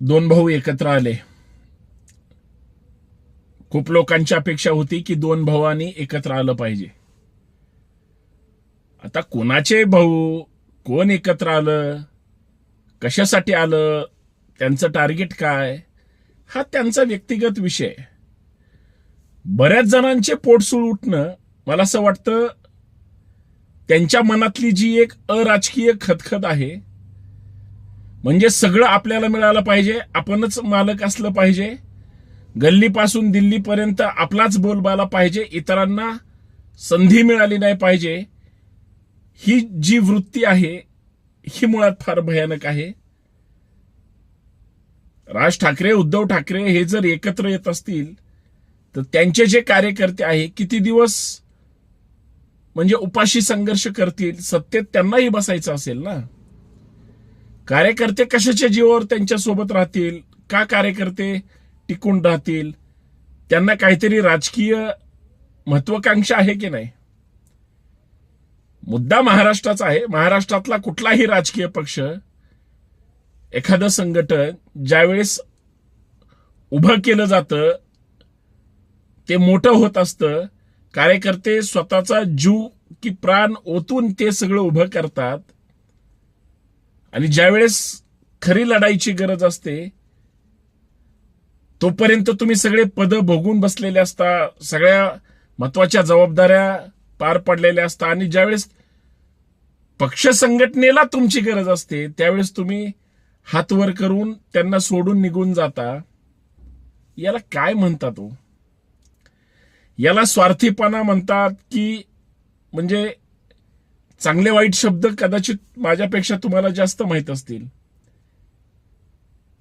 दोन भाऊ एकत्र आले. खूप लोकांची अपेक्षा होती की दोन भावांनी एकत्र आलं पाहिजे. आता कोणाचे भाऊ कोण एकत्र आलं कशासाठी आलं त्यांचं टार्गेट काय हा त्यांचा व्यक्तिगत विषय. बऱ्याच जणांचे पोटसूळ उठणं मला असं वाटतं त्यांच्या मनातली जी एक अराजकीय खतखत आहे म्हणजे सगळं आपल्याला मिळालं पाहिजे आपणच मालक असलं पाहिजे. गल्लीपासून दिल्लीपर्यंत आपलाच बोलबाला पाहिजे इतरांना संधी मिळाली नाही पाहिजे. ही जी वृत्ती आहे ही मुळात फार भयानक आहे. राज ठाकरे उद्धव ठाकरे हे जर एकत्र येत असतील तर त्यांचे जे कार्यकर्ते आहे किती दिवस म्हणजे उपाशी संघर्ष करतील सत्तेत त्यांनाही बसायचं असेल ना? कार्यकर्ते कशाच्या जीवावर त्यांच्यासोबत राहतील? का कार्यकर्ते टिकून राहतील? त्यांना काहीतरी राजकीय महत्वाकांक्षा आहे की नाही? मुद्दा महाराष्ट्राचा आहे. महाराष्ट्रातला कुठलाही राजकीय पक्ष एखादं संघटन ज्यावेळेस उभं केलं जातं ते मोठं होत असतं. कार्यकर्ते स्वतःचा जीव की प्राण ओतून ते सगळं उभं करतात. आणि ज्यावेळेस खरी लढाईची गरज असते तोपर्यंत तुम्ही सगळे पद भोगून बसलेले असता सगळ्या महत्त्वाच्या जबाबदाऱ्या पार पडलेल्या असता आणि ज्यावेळेस पक्ष संघटनेला तुमची गरज असते त्यावेळेस तुम्ही हात वर करून त्यांना सोडून निघून जाता. याला काय म्हणतात तो याला स्वार्थीपणा म्हणतात की म्हणजे चांगले वाईट शब्द कदाचित माझ्यापेक्षा तुम्हाला जास्त माहीत असतील.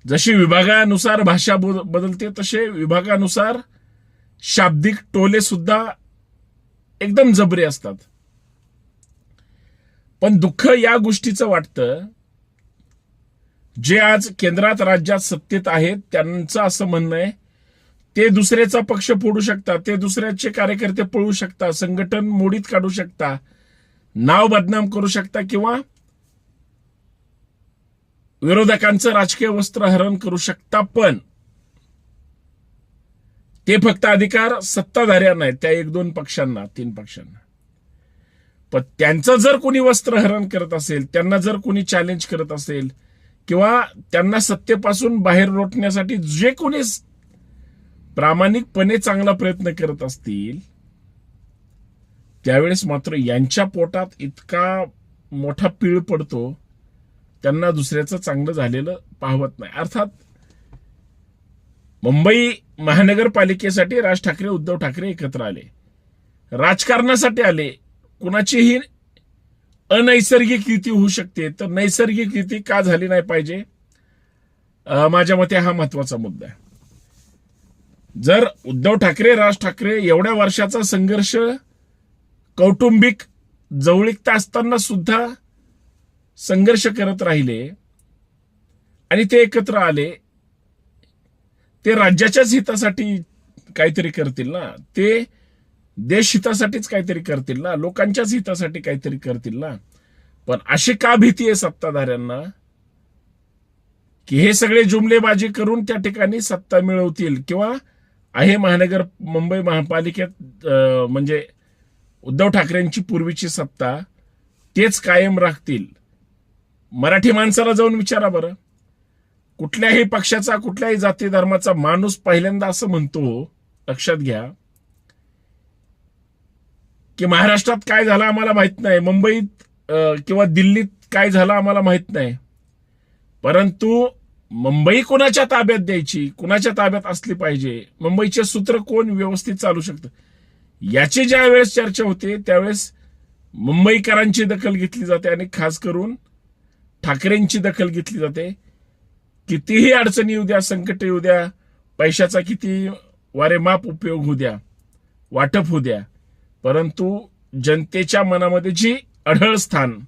जशी विभागानुसार भाषा बदलते तसे विभागानुसार शाब्दिक टोले सुद्धा एकदम जबरे असतात. पण दुःख या गोष्टीचं वाटतं जे आज केंद्रात राज्यात सत्तेत आहेत त्यांचं असं म्हणणं आहे ते दुसऱ्याचा पक्ष फोडू शकतात ते दुसऱ्याचे कार्यकर्ते पळू शकतात संघटन मोडीत काढू शकता नाव बदनाम करू शकता किंवा विरोधकांचं राजकीय वस्त्र हरण करू शकता पण. ते फक्त अधिकार सत्ताधाऱ्यांना आहेत त्या एक दोन पक्षांना तीन पक्षांना. पण त्यांचं जर कोणी वस्त्र हरण करत असेल त्यांना जर कोणी चॅलेंज करत असेल किंवा त्यांना सत्तेपासून बाहेर रोटण्यासाठी जे कोणी प्रामाणिकपणे चांगला प्रयत्न करत असतील त्यावेळेस मात्र यांच्या पोटात इतका मोठा पीळ पडतो त्यांना दुसऱ्याचं चांगलं झालेलं पाहवत नाही. अर्थात मुंबई महानगरपालिकेसाठी राज ठाकरे उद्धव ठाकरे एकत्र आले. राजकारणासाठी आले. कुणाचीही अनैसर्गिक युती होऊ शकते. तर नैसर्गिक युती का झाली नाही पाहिजे? माझ्या मते हा महत्त्वाचा मुद्दा आहे. जर उद्धव ठाकरे राज ठाकरे एवढ्या वर्षाचा संघर्ष कौटुंबिक जवळीकता असताना सुद्धा संघर्ष करत राहिले आणि ते एकत्र आले. ते राज्याच्याच हितासाठी काहीतरी करतील ना? ते देश हितासाठीच काहीतरी करतील ना? लोकांच्याच हितासाठी काहीतरी करतील ना? पण अशी का भीती आहे सत्ताधाऱ्यांना? की हे सगळे जुमलेबाजी करून त्या ठिकाणी सत्ता मिळवतील किंवा आहे महानगर मुंबई महापालिकेत म्हणजे उद्धव ठाकरेंची पूर्वीची सत्ता तेच कायम राखतील. मराठी माणसाला जाऊन विचारा बरं. कुठल्याही पक्षाचा कुठल्याही जाती धर्माचा माणूस पहिल्यांदा असं म्हणतो लक्षात घ्या. की महाराष्ट्रात काय झालं आम्हाला माहीत नाही मुंबईत किंवा दिल्लीत काय झालं आम्हाला माहीत नाही. परंतु मुंबई कोणाच्या ताब्यात द्यायची कुणाच्या ताब्यात असली पाहिजे मुंबईचे सूत्र कोण व्यवस्थित चालू शकतं? याची ज्या वेळेस चर्चा होते त्यावेळेस मुंबईकरांची दखल घेतली जाते आणि खास करून ठाकरेंची दखल घेतली जाते. कितीही अडचणी येऊ द्या संकट येऊ द्या पैशाचा किती वारेमाप उपयोग होऊ द्या वाटप होऊ द्या परंतु जनतेच्या मनामध्ये जी अढळ स्थान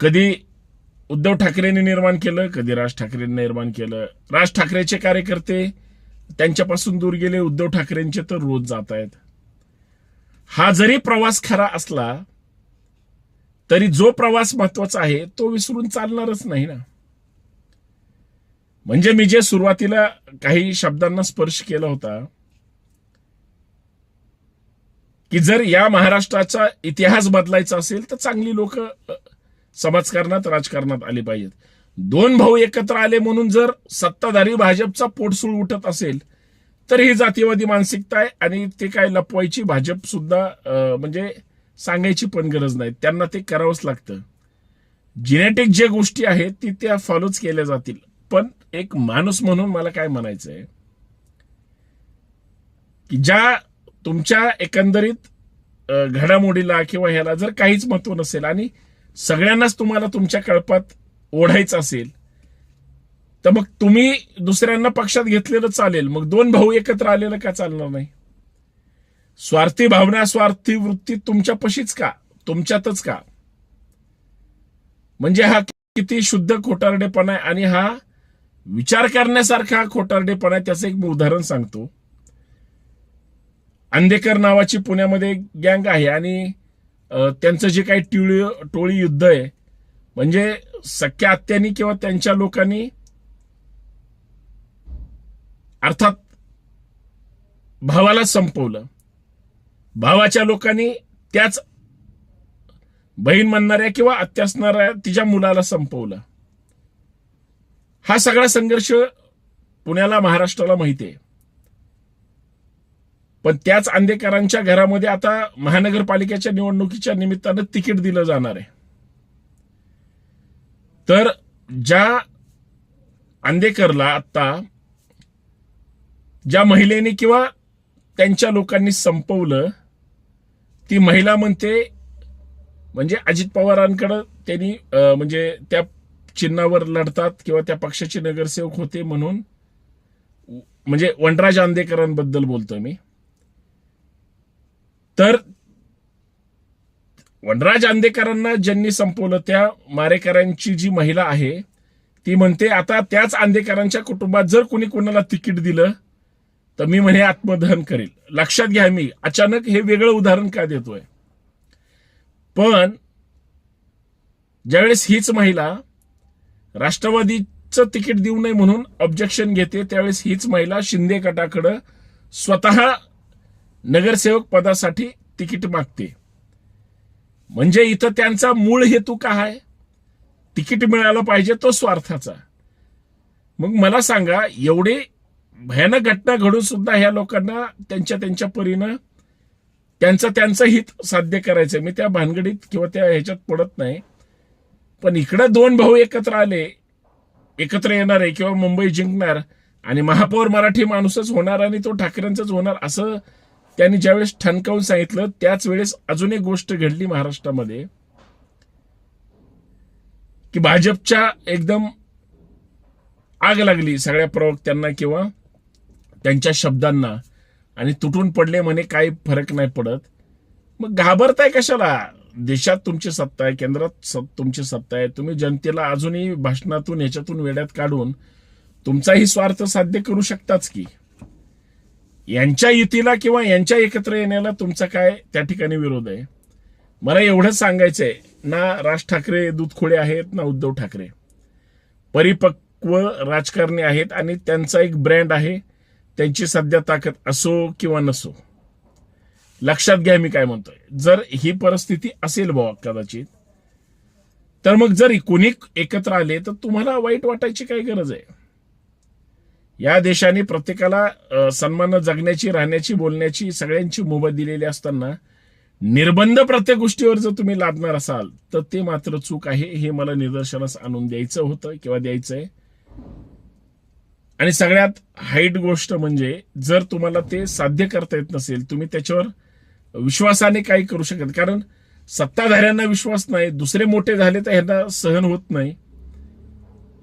कधी उद्धव ठाकरेंनी निर्माण केलं कधी राज ठाकरेंनी निर्माण केलं. राज ठाकरेचे कार्यकर्ते त्यांच्यापासून दूर गेले उद्धव ठाकरेंचे तर रोज जात आहेत. हा जरी प्रवास खरा असला तरी जो प्रवास महत्त्वाचा आहे तो विसरून चालणारच नाही ना. म्हणजे मी जे सुरुवातीला काही शब्दांना स्पर्श केला होता की जर या महाराष्ट्राचा इतिहास बदलायचा असेल तर चांगली लोक समाजकारणात राजकारणात आली पाहिजेत. दोन भाऊ एकत्र आले म्हणून जर सत्ताधारी भाजपचा पोटसूळ उठत असेल तर ही जातीवादी मानसिकता आहे आणि ते काय लपवायची भाजप सुद्धा म्हणजे सांगायची पण गरज नाही. त्यांना ते करावंच लागतं. जिनेटिक जे गोष्टी आहेत ती त्या फॉलोच केल्या जातील. पण एक माणूस म्हणून मला काय म्हणायचंय की ज्या तुमच्या एकंदरीत घडामोडीला किंवा ह्याला जर काहीच महत्त्व नसेल आणि सगळ्यांनाच तुम्हाला तुमच्या कळपात ओढायचं असेल तर मग तुम्ही दुसऱ्यांना पक्षात घेतलेलं चालेल. मग दोन भाऊ एकत्र आलेलं का चालणार नाही? स्वार्थी भावना स्वार्थी वृत्ती तुमच्या पशीच का? तुमच्यातच का? म्हणजे हा किती शुद्ध खोटारडेपणा आहे आणि हा विचार करण्यासारखा खोटारडेपणा आहे त्याचं एक मी उदाहरण सांगतो. अंधेकर नावाची पुण्यामध्ये गँग आहे आणि त्यांचं जे काही टिळ टोळी युद्ध आहे म्हणजे सख्या आत्यांनी किंवा त्यांच्या लोकांनी अर्थात भावाला संपवलं. भावाच्या लोकांनी त्याच बहीण म्हणणाऱ्या किंवा आत्या असणाऱ्या तिच्या मुलाला संपवलं. हा सगळा संघर्ष पुण्याला महाराष्ट्राला माहिती आहे. पण त्याच आंदेकरांच्या घरामध्ये आता महानगरपालिकेच्या निवडणुकीच्या निमित्तानं तिकीट दिलं जाणार आहे. तर ज्या आंदेकरला आता ज्या महिलेने किंवा त्यांच्या लोकांनी संपवलं ती महिला म्हणते म्हणजे अजित पवारांकडं त्यांनी म्हणजे त्या चिन्हावर लढतात किंवा त्या पक्षाचे नगरसेवक होते म्हणून म्हणजे वनराज आंदेकरांबद्दल बोलतो मी. तर वनराज आंदेकरांना ज्यांनी संपवलं त्या मारेकरांची जी महिला आहे ती म्हणते आता त्याच आंदेकरांच्या कुटुंबात जर कोणी कोणाला तिकीट दिलं तर मी म्हणे आत्मदहन करेल. लक्षात घ्या मी अचानक हे वेगळं उदाहरण का देतोय? पण ज्यावेळेस हीच महिला राष्ट्रवादीचं तिकीट देऊ नये म्हणून ऑब्जेक्शन घेते त्यावेळेस हीच महिला शिंदे गटाकडं स्वतः नगरसेवक पदासाठी तिकीट मागते. म्हणजे इथं त्यांचा मूळ हेतू काय? आहे तिकीट मिळालं पाहिजे तो स्वार्थाचा. मग मला सांगा एवढे भयानक घटना घडून सुद्धा ह्या लोकांना त्यांच्या त्यांच्या परीनं त्यांचं त्यांचं हित साध्य करायचं मी त्या भानगडीत किंवा त्या ह्याच्यात पडत नाही. पण इकडं दोन भाऊ एकत्र आले एकत्र येणार आहे किंवा मुंबई जिंकणार आणि महापौर मराठी माणूसच होणार आणि तो ठाकरेंचाच होणार असं त्यांनी ज्यावेळेस ठणकावून सांगितलं त्याच वेळेस अजून एक गोष्ट घडली महाराष्ट्रामध्ये की भाजपच्या एकदम आग लागली सगळ्या प्रवक्त्यांना किंवा त्यांच्या शब्दांना. आणि तुटून पडले म्हणे काही फरक नाही पडत. मग घाबरताय कशाला? देशात तुमची सत्ता आहे केंद्रात स- तुमची सत्ता आहे. तुम्ही जनतेला अजूनही भाषणातून ह्याच्यातून वेड्यात काढून तुमचाही स्वार्थ साध्य करू शकताच की. यांच्या युतीला किंवा यांच्या एकत्र येण्याला तुमचा काय त्या ठिकाणी विरोध आहे? मला एवढंच सांगायचंय ना राज ठाकरे दूधखोडे आहेत ना उद्धव ठाकरे. परिपक्व राजकारणी आहेत आणि त्यांचा एक ब्रँड आहे त्यांची सध्या ताकद असो किंवा नसो. लक्षात घ्या मी काय म्हणतोय. जर ही परिस्थिती असेल बाबा कदाचित तर मग जर कोणी एकत्र आले तर तुम्हाला वाईट वाटायची काय गरज आहे? या देशाने प्रत्येकाला सन्मान जगण्याची राहण्याची बोलण्याची सगळ्यांची मुभा दिलेली असताना निर्बंध प्रत्येक गोष्टीवर जर तुम्ही लादणार असाल तर ते मात्र चूक आहे हे मला निदर्शनास आणून द्यायचं होतं किंवा द्यायचंय. आणि सगळ्यात हाईट गोष्ट म्हणजे जर तुम्हाला ते साध्य करता येत नसेल तुम्ही त्याच्यावर विश्वासाने काही करू शकत कारण सत्ताधाऱ्यांना विश्वास नाही दुसरे मोठे झाले तर ह्यांना सहन होत नाही.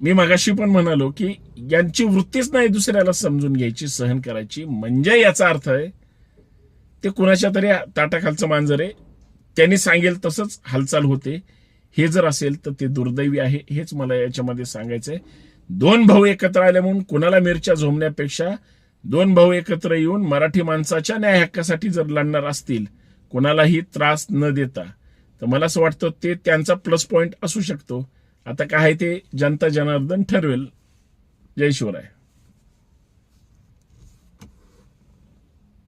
मी मगाशी पण म्हणालो की यांची वृत्तीच नाही दुसऱ्याला समजून घ्यायची सहन करायची. म्हणजे याचा अर्थ आहे ते कुणाच्या तरी ताटाखालचं मांजर आहे. त्यांनी सांगेल तसंच हालचाल होते. हे जर असेल तर ते दुर्दैवी आहे हेच मला याच्यामध्ये सांगायचंय. दोन भाऊ एकत्र आले म्हणून कुणाला मिरच्या झोमण्यापेक्षा दोन भाऊ एकत्र येऊन मराठी माणसाच्या न्याय हक्कासाठी जर लढणार असतील कुणालाही त्रास न देता. तर मला असं वाटतं ते त्यांचा प्लस पॉईंट असू शकतो. आता काय आहे ते जनता जनार्दन ठरवेल. जय शिवराय.